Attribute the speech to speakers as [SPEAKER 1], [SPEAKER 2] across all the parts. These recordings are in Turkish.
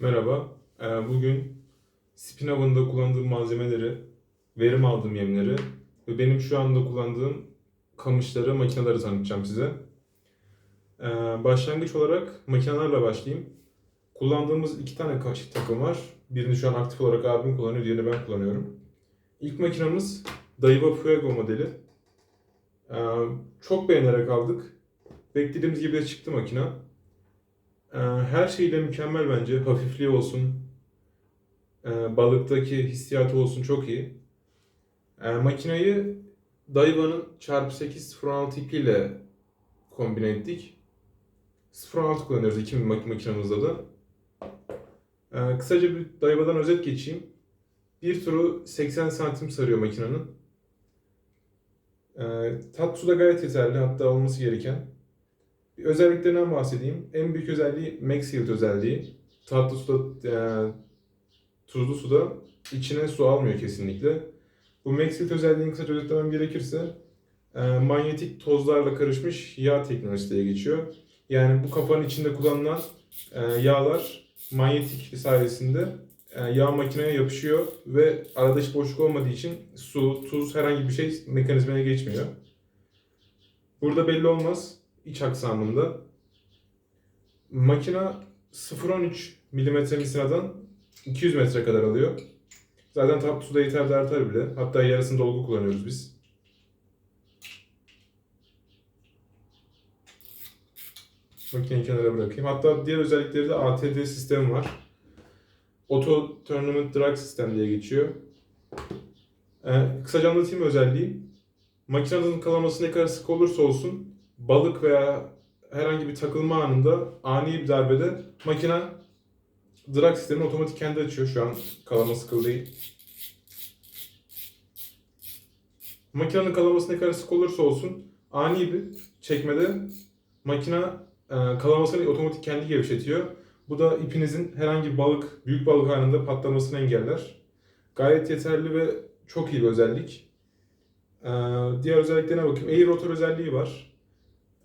[SPEAKER 1] Merhaba. Ee, Bugün spin avında kullandığım malzemeleri, verim aldığım yemleri ve benim şu anda kullandığım kamışları, makineleri tanıtacağım size. Ee, Başlangıç olarak makinelerle başlayayım. Kullandığımız iki tane kaşık takım var. Birini şu an aktif olarak abim kullanıyor, diğerini ben kullanıyorum. İlk makinamız Daiwa Fuego modeli. Ee, Çok beğenerek aldık. Beklediğimiz gibi de çıktı makine. Ee, Her şeyle mükemmel bence. Hafifliği olsun, e, balıktaki hissiyatı olsun çok iyi. E, Makineyi Daiwa'nın çarpı 8 06 ipi ile kombine ettik. 06 kullanıyoruz iki mak makinemizde de. E, Kısaca bir Daiwa'dan özet geçeyim. Bir turu 80 santim sarıyor makinenin. E, Tatsu da gayet yeterli hatta olması gereken. Özelliklerinden bahsedeyim. En büyük özelliği Max Yield özelliği. Tatlı suda, e, tuzlu suda içine su almıyor kesinlikle. Bu Max Yield özelliğini kısaca özetlemem gerekirse e, manyetik tozlarla karışmış yağ teknolojisi diye geçiyor. Yani bu kafanın içinde kullanılan e, yağlar manyetik sayesinde e, yağ makineye yapışıyor ve arada hiç boşluk olmadığı için su, tuz herhangi bir şey mekanizmaya geçmiyor. Burada belli olmaz aksamında. Makina 0.13 mm misinadan 200 metre kadar alıyor. Zaten tatlı suda yeter de artar bile. Hatta yarısını dolgu kullanıyoruz biz. Makineyi kenara bırakayım. Hatta diğer özellikleri de ATD sistemi var. Auto Tournament Drag System diye geçiyor. Ee, kısaca anlatayım özelliği. Makinenin kalaması ne kadar sık olursa olsun balık veya herhangi bir takılma anında ani bir darbede makine drag sistemini otomatik kendi açıyor. Şu an kalama sıkılı değil. Makinenin kalaması ne kadar sık olursa olsun ani bir çekmede makine e, kalamasını otomatik kendi gevşetiyor. Bu da ipinizin herhangi bir balık, büyük balık anında patlamasını engeller. Gayet yeterli ve çok iyi bir özellik. Ee, diğer özelliklerine bakayım. Air rotor özelliği var.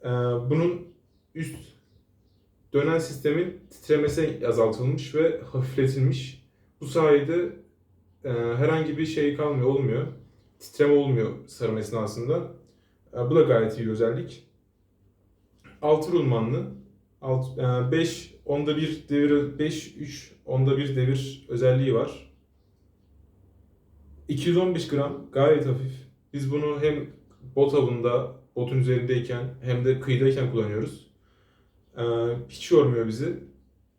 [SPEAKER 1] Ee, bunun üst dönen sistemin titremesi azaltılmış ve hafifletilmiş. Bu sayede e, herhangi bir şey kalmıyor, olmuyor. Titreme olmuyor sarım esnasında. E, bu da gayet iyi özellik. Altı rulmanlı. 5 onda bir devir 5 3 onda bir devir özelliği var. 215 gram gayet hafif. Biz bunu hem bot avında, botun üzerindeyken hem de kıyıdayken kullanıyoruz. Ee, hiç yormuyor bizi.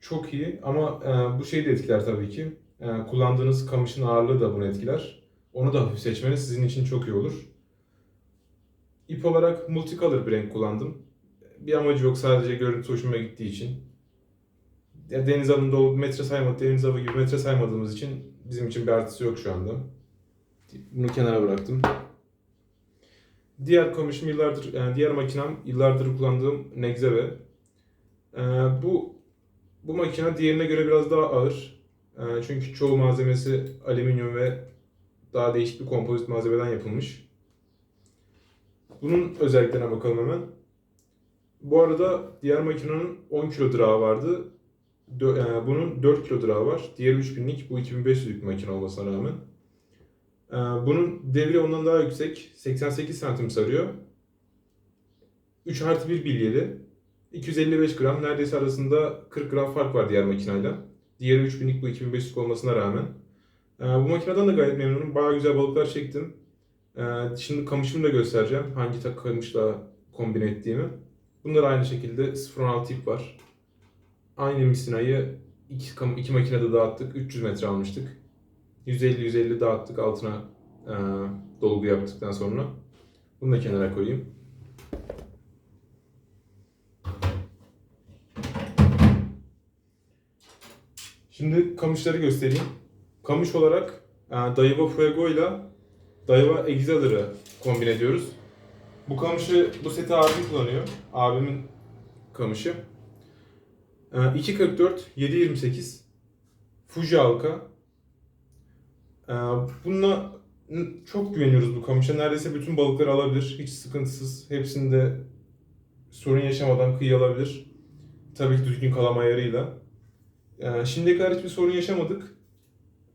[SPEAKER 1] Çok iyi ama e, bu şeyi de etkiler tabii ki. E, kullandığınız kamışın ağırlığı da bunu etkiler. Onu da hafif seçmeniz sizin için çok iyi olur. İp olarak multicolor bir renk kullandım. Bir amacı yok sadece görüntü hoşuma gittiği için. Ya deniz avında o metre saymadık, deniz avı gibi metre saymadığımız için bizim için bir artısı yok şu anda. Bunu kenara bıraktım. Diğer kamışım yıllardır, yani diğer makinem yıllardır kullandığım Nexeve. Ee, bu bu makine diğerine göre biraz daha ağır. Ee, çünkü çoğu malzemesi alüminyum ve daha değişik bir kompozit malzemeden yapılmış. Bunun özelliklerine bakalım hemen. Bu arada diğer makinenin 10 kilo drağı vardı. Dö- e, bunun 4 kilo drağı var. Diğeri 3000'lik, bu 2500'lük bir makine olmasına rağmen. Ee, Bunun devri ondan daha yüksek. 88 santim sarıyor. 3 artı 1 bilyeli. 255 gram. Neredeyse arasında 40 gram fark var diğer makineyle. Diğeri 3000'lik bu 2500'lik olmasına rağmen. Ee, Bu makineden de gayet memnunum. Bayağı güzel balıklar çektim. Ee, Şimdi kamışımı da göstereceğim. Hangi tak kamışla kombine ettiğimi. Bunlar aynı şekilde 0.16 ip var. Aynı misinayı iki, iki makinede dağıttık. 300 metre almıştık. 150-150 dağıttık altına e, dolgu yaptıktan sonra. Bunu da kenara koyayım. Şimdi kamışları göstereyim. Kamış olarak e, Daiwa Fuego ile Daiwa Exceller'ı kombin ediyoruz. Bu kamışı, bu seti abim kullanıyor. Abimin kamışı. E, 2.44, 7.28 Fuji halka. Ee, Bununla çok güveniyoruz bu kamışa. Neredeyse bütün balıkları alabilir. Hiç sıkıntısız. Ee, şimdiye kadar hiçbir sorun yaşamadık.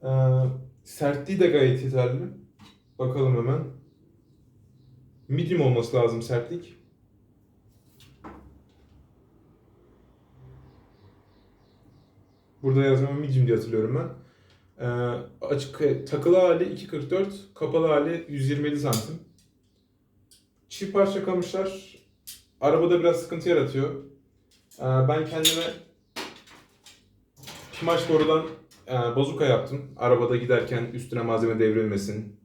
[SPEAKER 1] Ee, sertliği de gayet yeterli. Bakalım hemen. Medium olması lazım sertlik. Burada yazmam medium diye hatırlıyorum ben. Ee, açık takılı hali 2.44, kapalı hali 127 santim. Çift parça kamışlar arabada biraz sıkıntı yaratıyor. Ee, ben kendime Pimaş borudan e, bazuka yaptım. Arabada giderken üstüne malzeme devrilmesin,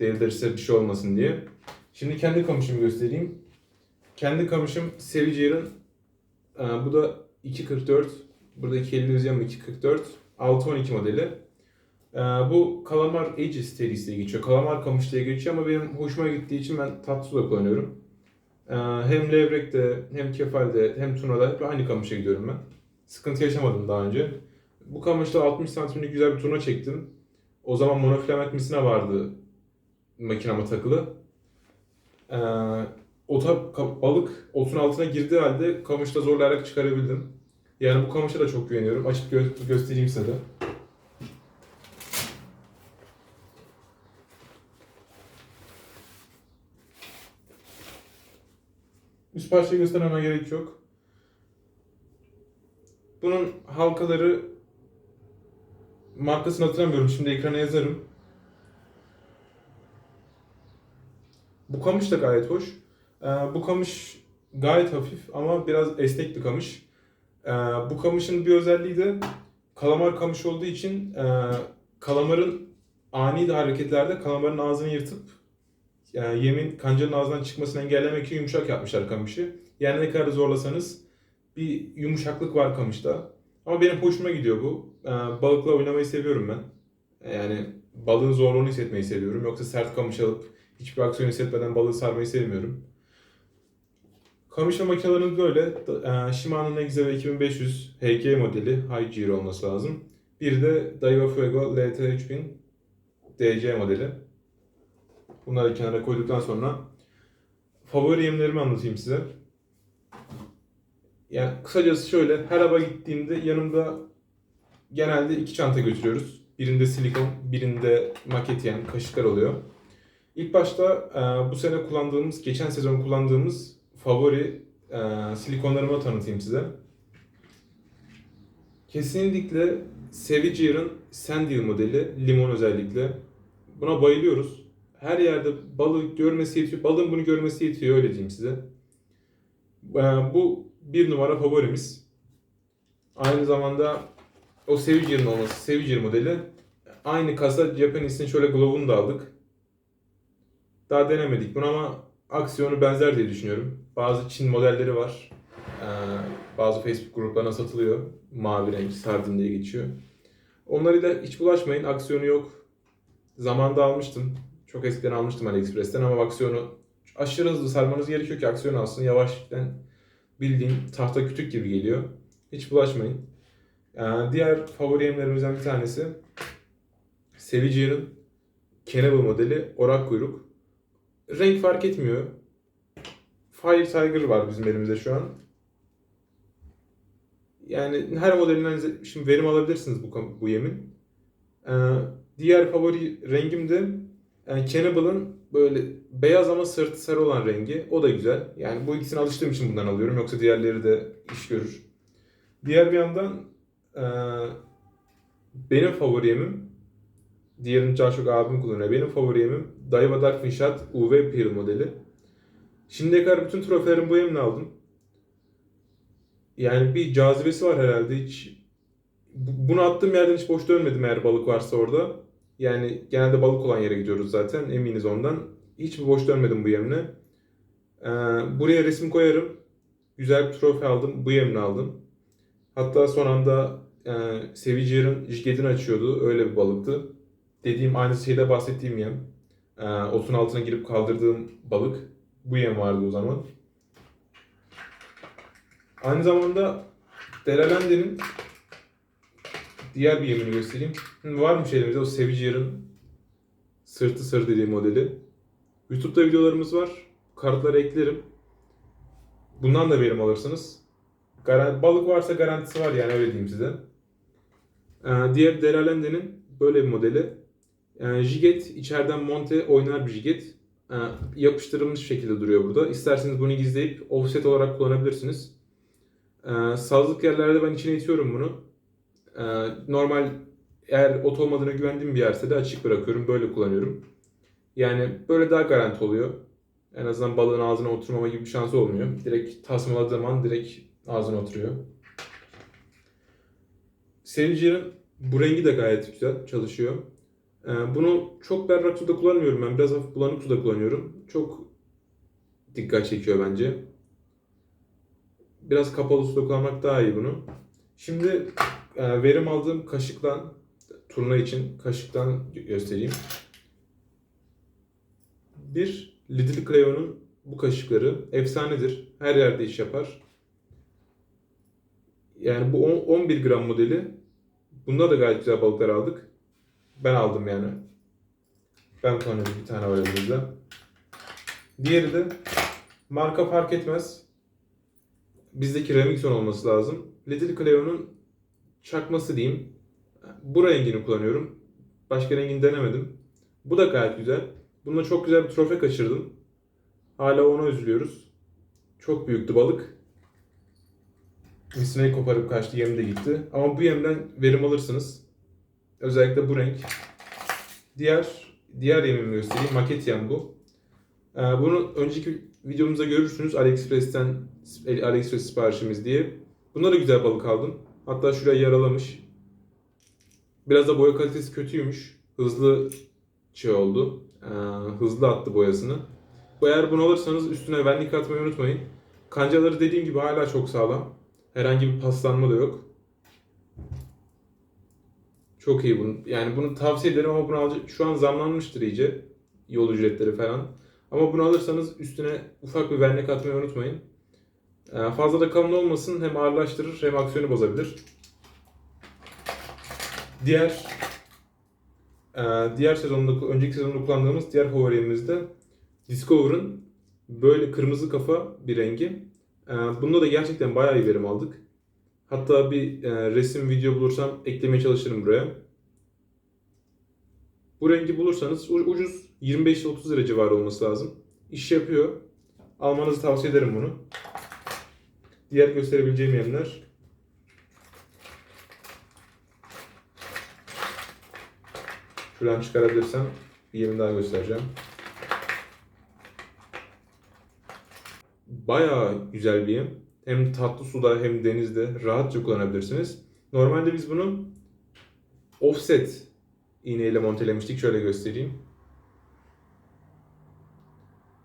[SPEAKER 1] devrilirse bir şey olmasın diye. Şimdi kendi kamışımı göstereyim. Kendi kamışım Sevicer'ın e, bu da 2.44, burada 2.50 yazıyor ama 2.44, 6.12 modeli. Ee, bu Kalamar Aegis serisi diye geçiyor. Kalamar kamış diye geçiyor ama benim hoşuma gittiği için ben tatlı da kullanıyorum. Ee, hem levrekte, hem kefalde, hem turnada hep aynı kamışa gidiyorum ben. Sıkıntı yaşamadım daha önce. Bu kamışta 60 santimlik güzel bir turna çektim. O zaman monofilament misina vardı makinama takılı. Ee, ota, balık otun altına girdiği halde kamışta zorlayarak çıkarabildim. Yani bu kamışa da çok güveniyorum. Açıp gö- göstereyim size de. Üst parçayı göstermeme gerek yok. Bunun halkaları markasını hatırlamıyorum. Şimdi ekrana yazarım. Bu kamış da gayet hoş. Ee, bu kamış gayet hafif ama biraz esnek bir kamış. Ee, bu kamışın bir özelliği de kalamar kamış olduğu için e, kalamarın ani de hareketlerde kalamarın ağzını yırtıp yani yemin kancanın ağzından çıkmasını engellemek için yumuşak yapmışlar kamışı. Yani ne kadar zorlasanız bir yumuşaklık var kamışta. Ama benim hoşuma gidiyor bu. Ee, balıkla oynamayı seviyorum ben. Yani balığın zorluğunu hissetmeyi seviyorum. Yoksa sert kamış alıp hiçbir aksiyon hissetmeden balığı sarmayı sevmiyorum. Kamış ve böyle. Shimano Nexave 2500 HK modeli High Gear olması lazım. Bir de Daiwa Fuego LT3000 DC modeli. Bunları kenara koyduktan sonra favori yemlerimi anlatayım size. Yani kısacası şöyle, her hava gittiğimde yanımda genelde iki çanta götürüyoruz. Birinde silikon, birinde maket yem, kaşıklar oluyor. İlk başta e, bu sene kullandığımız, geçen sezon kullandığımız favori e, silikonlarımı tanıtayım size. Kesinlikle Savagear'ın Sandil modeli, limon özellikle. Buna bayılıyoruz. Her yerde balık görmesi yetiyor, balığın bunu görmesi yetiyor öyle diyeyim size. E, bu bir numara favorimiz. Aynı zamanda o Savagear'ın olması, Savagear modeli. Aynı kasa Japanese'in şöyle glove'unu da aldık. Daha denemedik bunu ama aksiyonu benzer diye düşünüyorum. Bazı Çin modelleri var. Ee, bazı Facebook gruplarına satılıyor. Mavi renk, sardin diye geçiyor. Onlarıyla hiç bulaşmayın. Aksiyonu yok. Zamanında almıştım. Çok eskiden almıştım AliExpress'ten ama aksiyonu aşırı hızlı sarmanız gerekiyor ki aksiyon alsın. Yavaşken bildiğin tahta kütük gibi geliyor. Hiç bulaşmayın. Ee, diğer favori yemlerimizden bir tanesi Savagear'ın Cannibal modeli orak kuyruk. Renk fark etmiyor. Fire Tiger var bizim elimizde şu an. Yani her modelinden şimdi verim alabilirsiniz bu bu yemin. Ee, diğer favori rengim de yani Cannibal'ın böyle beyaz ama sırtı sarı olan rengi. O da güzel. Yani bu ikisine alıştığım için bundan alıyorum. Yoksa diğerleri de iş görür. Diğer bir yandan e, benim favori yemim Diğerini daha çok abim kullanıyor. Benim favori yemim Daiwa Dark Shot UV Peel modeli. Şimdiye kadar bütün trofelerim bu yemle aldım. Yani bir cazibesi var herhalde. Hiç bu- bunu attığım yerden hiç boş dönmedim eğer balık varsa orada. Yani genelde balık olan yere gidiyoruz zaten. Eminiz ondan. Hiç boş dönmedim bu yemle. Ee, buraya resim koyarım. Güzel bir trofe aldım. Bu yemle aldım. Hatta son anda e, Savagear'ın jigedini açıyordu. Öyle bir balıktı dediğim aynı şeyde bahsettiğim yem. Ee, otun altına girip kaldırdığım balık. Bu yem vardı o zaman. Aynı zamanda Delalende'nin diğer bir yemini göstereyim. Hı, Varmış elimizde o Savagear'ın sırtı sarı dediği modeli. YouTube'da videolarımız var. Kartları eklerim. Bundan da verim alırsınız. Garan- balık varsa garantisi var yani öyle diyeyim size. Ee, diğer Delalende'nin böyle bir modeli. Ee, jiget içeriden monte oynar bir jiget. Ee, yapıştırılmış şekilde duruyor burada. İsterseniz bunu gizleyip offset olarak kullanabilirsiniz. Ee, sazlık yerlerde ben içine itiyorum bunu. Ee, normal eğer ot olmadığına güvendiğim bir yerse de açık bırakıyorum. Böyle kullanıyorum. Yani böyle daha garanti oluyor. En azından balığın ağzına oturmama gibi bir şansı olmuyor. Direkt tasmaladığım an direkt ağzına oturuyor. Saviger'ın bu rengi de gayet güzel çalışıyor. Ee, bunu çok berrak suda kullanmıyorum ben. Biraz hafif bulanık suda kullanıyorum. Çok dikkat çekiyor bence. Biraz kapalı suda kullanmak daha iyi bunu. Şimdi verim aldığım kaşıktan turna için kaşıktan gö- göstereyim. Bir Lidl Cleo'nun bu kaşıkları efsanedir. Her yerde iş yapar. Yani bu on- 11 gram modeli. Bunda da gayet güzel balıklar aldık. Ben aldım yani. Ben kullanıyorum bir tane var elimizde. Diğeri de marka fark etmez. Bizdeki Remington olması lazım. Lidl Cleo'nun çakması diyeyim. Bu rengini kullanıyorum. Başka rengini denemedim. Bu da gayet güzel. Bununla çok güzel bir trofe kaçırdım. Hala ona üzülüyoruz. Çok büyüktü balık. Misinayı koparıp kaçtı, yem de gitti. Ama bu yemden verim alırsınız. Özellikle bu renk. Diğer diğer yemimi göstereyim. Maket yem bu. Ee, bunu önceki videomuzda görürsünüz. AliExpress'ten AliExpress siparişimiz diye. Bunda da güzel balık aldım. Hatta şuraya yaralamış. Biraz da boya kalitesi kötüymüş. Hızlı şey oldu. Ee, hızlı attı boyasını. Eğer bunu alırsanız üstüne vernik atmayı unutmayın. Kancaları dediğim gibi hala çok sağlam. Herhangi bir paslanma da yok. Çok iyi bunu. Yani bunu tavsiye ederim ama bunu alacak. Şu an zamlanmıştır iyice. Yol ücretleri falan. Ama bunu alırsanız üstüne ufak bir vernik atmayı unutmayın. Ee, fazla da kalın olmasın. Hem ağırlaştırır hem aksiyonu bozabilir. Diğer e, diğer sezonda önceki sezonda kullandığımız diğer favorimizde de Discover'ın böyle kırmızı kafa bir rengi. Ee, Bunda da gerçekten bayağı iyi verim aldık. Hatta bir e, resim video bulursam eklemeye çalışırım buraya. Bu rengi bulursanız ucuz 25-30 lira civarı olması lazım. İş yapıyor. Almanızı tavsiye ederim bunu. Diğer gösterebileceğim yemler. Şuradan çıkarabilirsem bir yemi daha göstereceğim. Bayağı güzel bir yem. Hem tatlı suda hem denizde rahatça kullanabilirsiniz. Normalde biz bunu offset iğneyle montelemiştik. Şöyle göstereyim.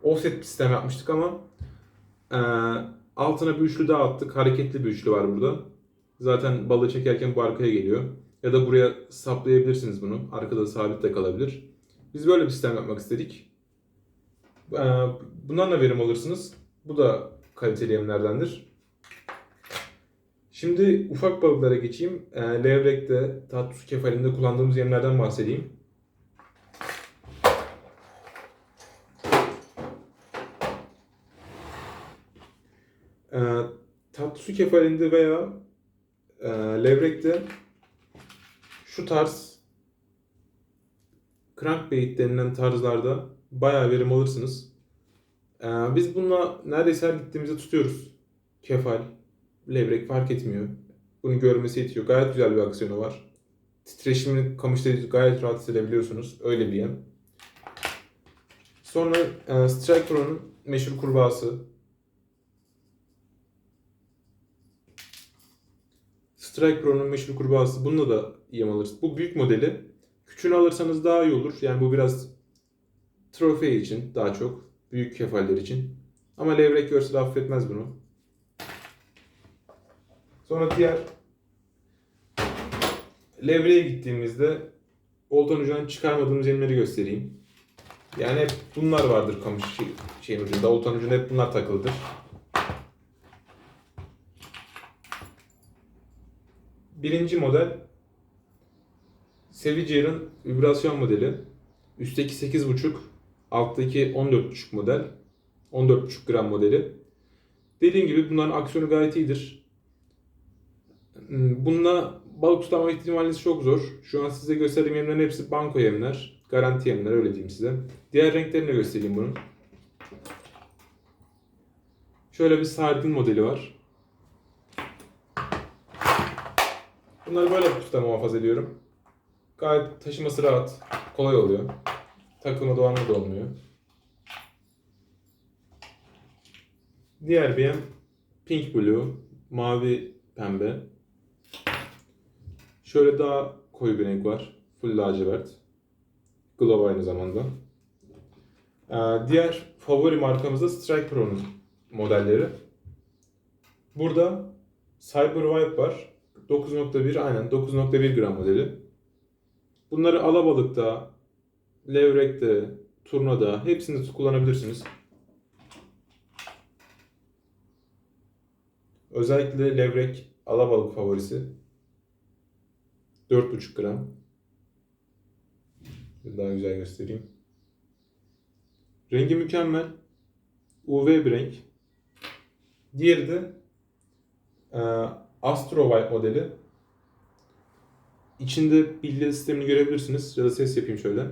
[SPEAKER 1] Offset bir sistem yapmıştık ama eee, altına bir üçlü daha attık. Hareketli bir üçlü var burada. Zaten balığı çekerken bu arkaya geliyor. Ya da buraya saplayabilirsiniz bunu. Arkada sabit de kalabilir. Biz böyle bir sistem yapmak istedik. Eee, Bundan da verim alırsınız. Bu da kaliteli yemlerdendir. Şimdi ufak balıklara geçeyim. Ee, levrekte, tatlı su kefalinde kullandığımız yemlerden bahsedeyim. Ee, tatlı su kefalinde veya e, levrekte şu tarz crankbait denilen tarzlarda bayağı verim alırsınız. Ee, biz bununla neredeyse her gittiğimizde tutuyoruz. Kefal, levrek fark etmiyor. Bunu görmesi yetiyor. Gayet güzel bir aksiyonu var. Titreşimini kamışta gayet rahat hissedebiliyorsunuz. Öyle bir yem. Sonra e, Strike Pro'nun meşhur kurbağası. Strike Pro'nun meşhur kurbağası. Bununla da yem alırsınız. Bu büyük modeli. Küçüğünü alırsanız daha iyi olur. Yani bu biraz trofei için daha çok. Büyük kefaller için. Ama levrek görse de affetmez bunu. Sonra diğer levreğe gittiğimizde oltanın ucundan çıkarmadığımız yemleri göstereyim. Yani hep bunlar vardır kamış şey, şeyin ucunda. Oltanın ucunda hep bunlar takılıdır. Birinci model Sevicer'ın vibrasyon modeli. Üstteki 8.5, alttaki 14.5 model. 14.5 gram modeli. Dediğim gibi bunların aksiyonu gayet iyidir. Hmm, Bununla balık tutama ihtimaliniz çok zor. Şu an size gösterdiğim yemlerin hepsi banko yemler. Garanti yemler öyle diyeyim size. Diğer renklerini de göstereyim bunun. Şöyle bir sardin modeli var. Bunları böyle kutuda muhafaza ediyorum. Gayet taşıması rahat, kolay oluyor. Takılma dolanma da olmuyor. Diğer yem pink blue, mavi pembe. Şöyle daha koyu bir renk var. Full lacivert. Glow aynı zamanda. Ee, diğer favori markamız da Strike Pro'nun modelleri. Burada Cyber Vibe var. 9.1 aynen 9.1 gram modeli. Bunları alabalıkta, levrekte, turnada hepsini kullanabilirsiniz. Özellikle levrek alabalık favorisi. 4.5 gram. Daha güzel göstereyim. Rengi mükemmel. UV bir renk. Diğeri de e, Astro White modeli. İçinde bilye sistemini görebilirsiniz. Ya da ses yapayım şöyle.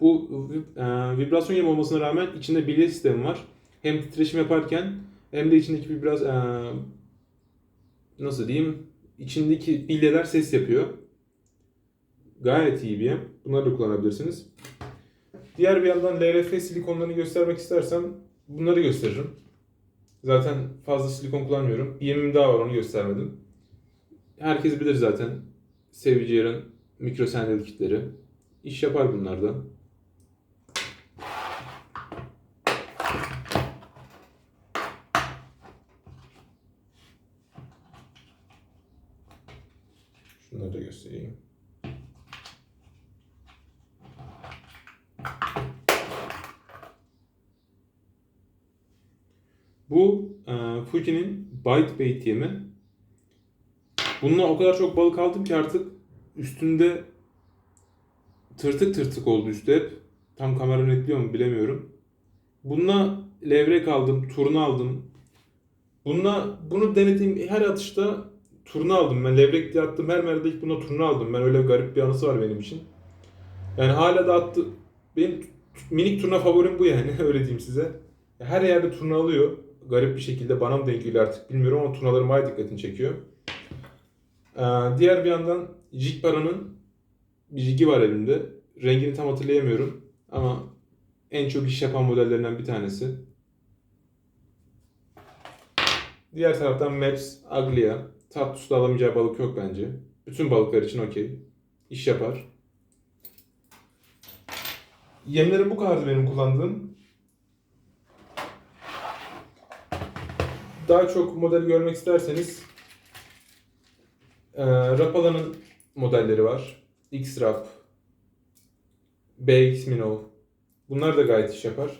[SPEAKER 1] Bu e, vibrasyon yem olmasına rağmen içinde bilye sistemi var. Hem titreşim yaparken hem de içindeki bir biraz e, nasıl diyeyim içindeki bilyeler ses yapıyor. Gayet iyi bir yem. Bunları da kullanabilirsiniz. Diğer bir yandan LRF silikonlarını göstermek istersem bunları gösteririm. Zaten fazla silikon kullanmıyorum. Yemim daha var onu göstermedim. Herkes bilir zaten. Seviciyer'in mikro sandal kitleri. İş yapar bunlarda. Şunları da göstereyim. Bu e, Fuji'nin Bite Bait yemi. Bununla o kadar çok balık aldım ki artık üstünde tırtık tırtık oldu üstü hep. Tam kamera netliyor mu bilemiyorum. Bununla levrek aldım, turna aldım. Bununla bunu denediğim her atışta turna aldım. Ben levrek diye attım her merde ilk buna turna aldım. Ben öyle garip bir anısı var benim için. Yani hala da attı. Benim minik turna favorim bu yani öyle diyeyim size. Her yerde turna alıyor. Garip bir şekilde bana mı denk geliyor artık bilmiyorum ama turnalarım bayağı dikkatini çekiyor. Ee, diğer bir yandan Jig Para'nın bir jigi var elimde. Rengini tam hatırlayamıyorum ama en çok iş yapan modellerinden bir tanesi. Diğer taraftan Maps Aglia. Tatlı suda alamayacağı balık yok bence. Bütün balıklar için okey. İş yapar. Yemlerim bu kadardı benim kullandığım. Daha çok model görmek isterseniz e, Rapala'nın modelleri var. X-Rap, BX Minnow. Bunlar da gayet iş yapar.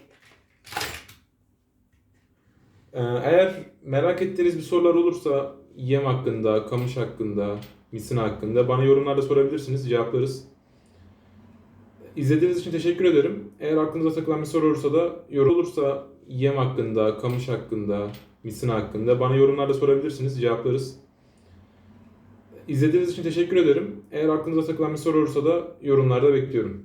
[SPEAKER 1] E, eğer merak ettiğiniz bir sorular olursa yem hakkında, kamış hakkında, misina hakkında bana yorumlarda sorabilirsiniz. Cevaplarız. İzlediğiniz için teşekkür ederim. Eğer aklınıza takılan bir soru olursa da yorum olursa yem hakkında, kamış hakkında, misina hakkında bana yorumlarda sorabilirsiniz. Cevaplarız. İzlediğiniz için teşekkür ederim. Eğer aklınıza takılan bir soru olursa da yorumlarda bekliyorum.